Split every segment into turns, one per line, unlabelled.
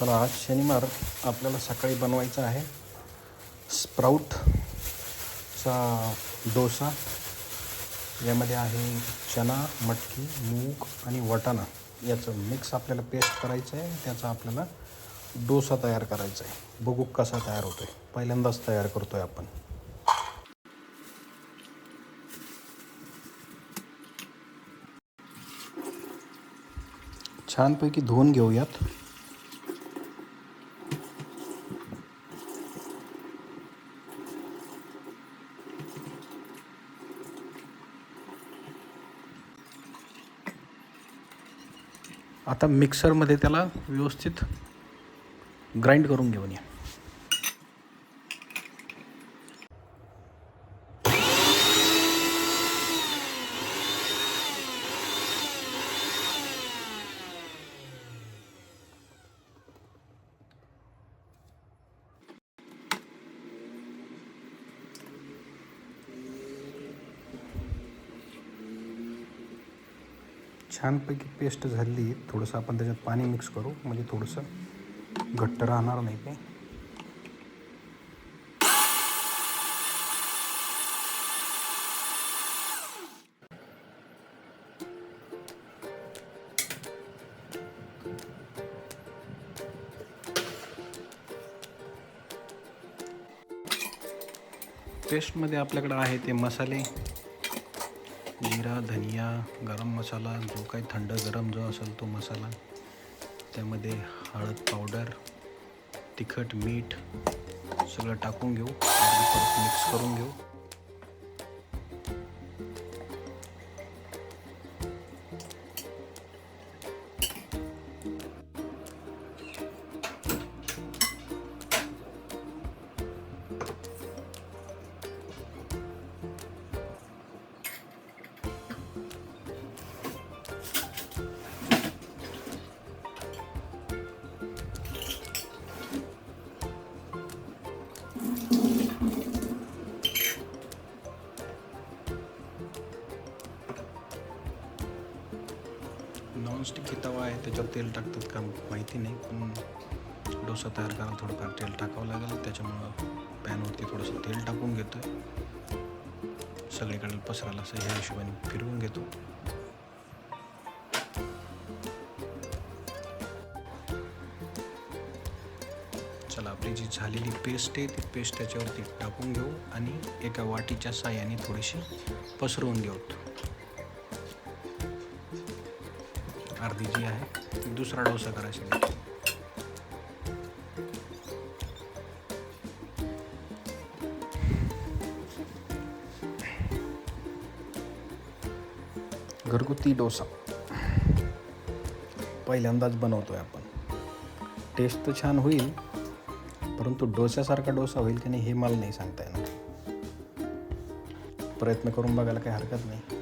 चला आज शनिवार आपल्याला सकाळी बनवायचा आहे. स्प्राऊटचा डोसा. यामध्ये आहे चना मटकी मूग आणि वटाणा. याचं मिक्स आपल्याला पेस्ट करायचं आहे. त्याचा आपल्याला डोसा तयार करायचा आहे. बघू कसा तयार होतो आहे पहिल्यांदाच तयार करतो आहे आपण. छानपैकी धुवून घेऊयात. आता मिक्सरमध्ये त्याला व्यवस्थित ग्राइंड करून घेऊन या. छानपैकी पेस्ट झाली थोडंसं आपण त्याच्यात पाणी मिक्स करू. म्हणजे थोडंसं घट्ट राहणार नाही ते. पेस्टमध्ये आपल्याकडं आहे ते मसाले. जिरा धनिया गरम मसाला जो काही थंड गरम जो असेल तो मसाला. त्यामध्ये हळद पावडर तिखट मीठ सगळं टाकून घेऊ. परत मिक्स करून घेऊ. नॉनस्टिक तवा आहे त्याच्यावर तेल टाकतात का माहिती नाही पण डोसा तयार करायला थोडंफार तेल टाकावं लागेल त्याच्यामुळं पॅनवरती थोडंसं तेल टाकून घेतो आहे सगळीकडे पसरायला असं ह्या हिशोबाने फिरवून घेतो. चला आपली जी झालेली पेस्ट आहे ती पेस्ट त्याच्यावरती टाकून घेऊ आणि एका वाटीच्या साह्याने थोडीशी पसरवून घेऊ. अर्धी जी आहे दुसरा डोसा करायचा घरगुती डोसा. पहिल्यांदाच बनवतोय आपण. टेस्ट तर छान होईल परंतु डोस्यासारखा डोसा होईल की नाही हे मला नाही सांगता येणार. प्रयत्न करून बघायला काही हरकत नाही.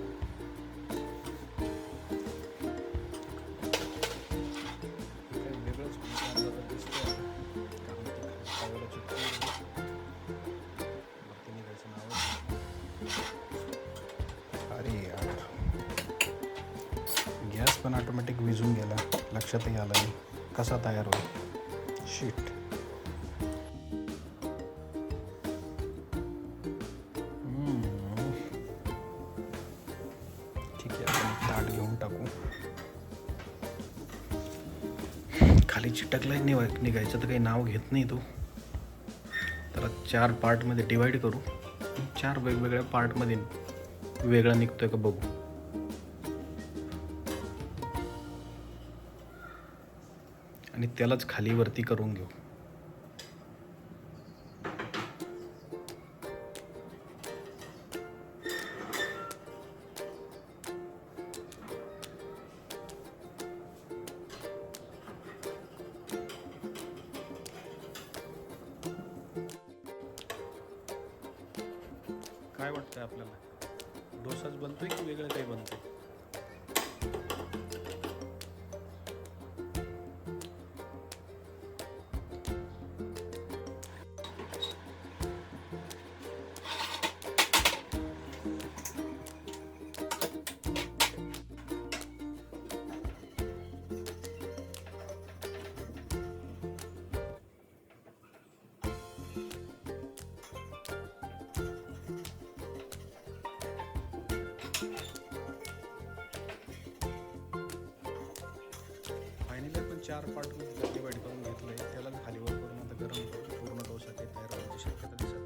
पण ऑटोमॅटिक विजून गेला. लक्षातही आलं नाही. कसा तयार होईल? शीट ठीक आहे आपण ताट घेऊन टाकू. खाली चिटकलाही निघाय निघायचं तर काही नाव घेत नाही तो. त्याला चार पार्टमध्ये डिवाईड करू. चार वेगवेगळ्या पार्टमध्ये वेगळा निघतोय का बघू. आणि त्यालाच खाली वरती करून घेऊ. काय वाटतंय आपल्याला? डोसाच बनतोय की वेगळं काही बनतंय? चार पार्टमध्ये डिवाईड करून घेतलं आहे त्याला खालीवर करून आता गरम करून पूर्ण डोसा ते तयार होण्याची शक्यता दिसत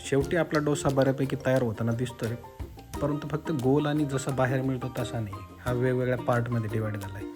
शेवटी आपला डोसा बऱ्यापैकी तयार होताना दिसतोय. परंतु फक्त गोल आणि जसा बाहेर मिळतो तसा नाही. हा वेगवेगळ्या पार्टमध्ये डिवाईड झाला आहे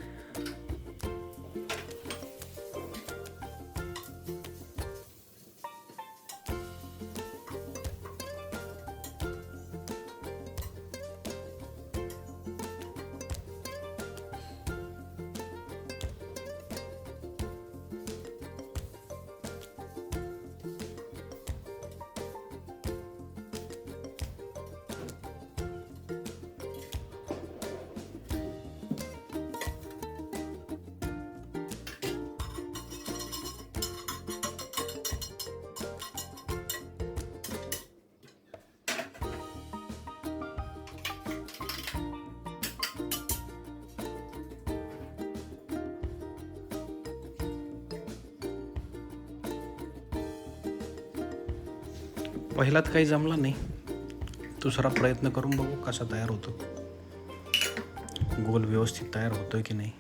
पहिलात काही जमला नाही. दुसरा प्रयत्न करून बघू कसा तयार होतो. गोल व्यवस्थित तयार होतोय की नाही.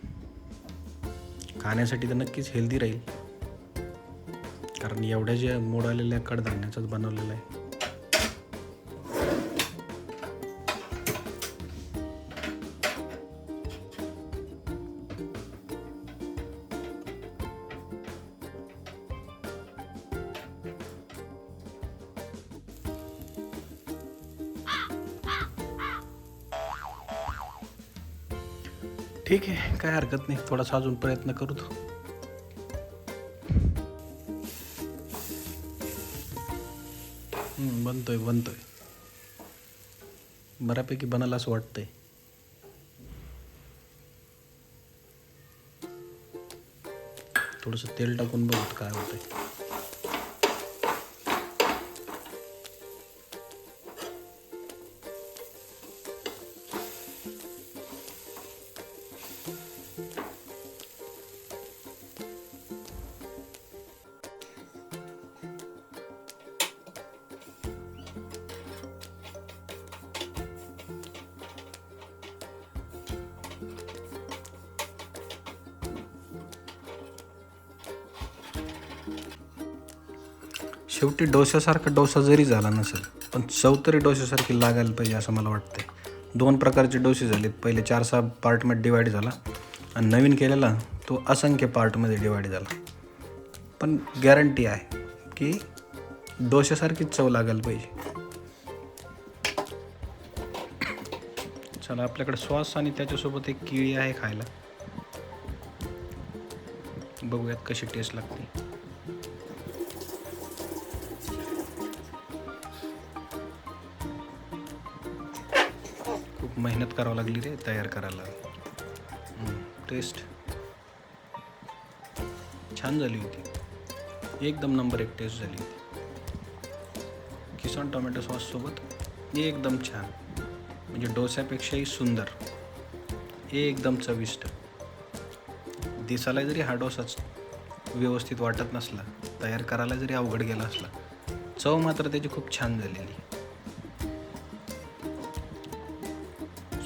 खाण्यासाठी तर नक्कीच हेल्दी राहील. कारण एवढ्या ज्या मोड आलेल्या कडधान्याचाच बनवलेला आहे. ठीक आहे काय हरकत नाही. थोडासा अजून प्रयत्न करू तो. बनतोय बनतोय. बऱ्यापैकी बनायला असं वाटतंय. थोडंसं तेल टाकून बघत काय होतंय. शेवटी डोश्यासारखा डोसा जरी झाला नसेल पण चव तरी डोश्यासारखी लागायला पाहिजे असं मला वाटतंय. दोन प्रकारचे डोसे झालेत. पहिले चार सहा पार्टमध्ये डिवाईड झाला आणि नवीन केलेला तो असंख्य पार्टमध्ये डिवाईड झाला. पण गॅरंटी आहे की डोश्यासारखीच चव लागायला पाहिजे. चला आपल्याकडे सॉस आणि त्याच्यासोबत एक केळी आहे खायला. बघूयात कशी टेस्ट लागते. मेहनत करावं लागली रे तयार करायला. टेस्ट छान झाली होती. एकदम नंबर एक टेस्ट झाली होती. किसन टोमॅटो सॉससोबत एकदम छान. म्हणजे डोस्यापेक्षाही सुंदर. एकदम चविष्ट. दिसायला जरी हा डोसाच व्यवस्थित वाटत नसला तयार करायला जरी अवघड गेला असला चव मात्र त्याची खूप छान झालेली.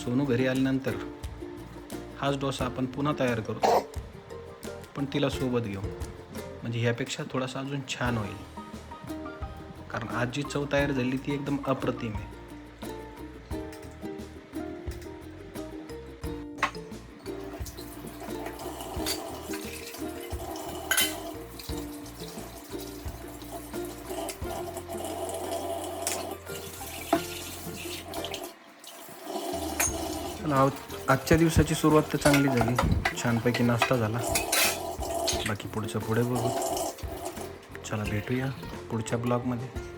सोनू घरी आल्यानंतर हाच डोसा आपण पुन्हा तयार करू. पण तिला सोबत घेऊ. म्हणजे ह्यापेक्षा थोडासा अजून छान होईल. कारण आज जी चव तयार झाली ती एकदम अप्रतिम आहे. पण आजच्या दिवसाची सुरुवात तर चांगली झाली. छानपैकी नाश्ता झाला. बाकी पुढचं पुढे बघू. चला भेटूया पुढच्या ब्लॉगमध्ये.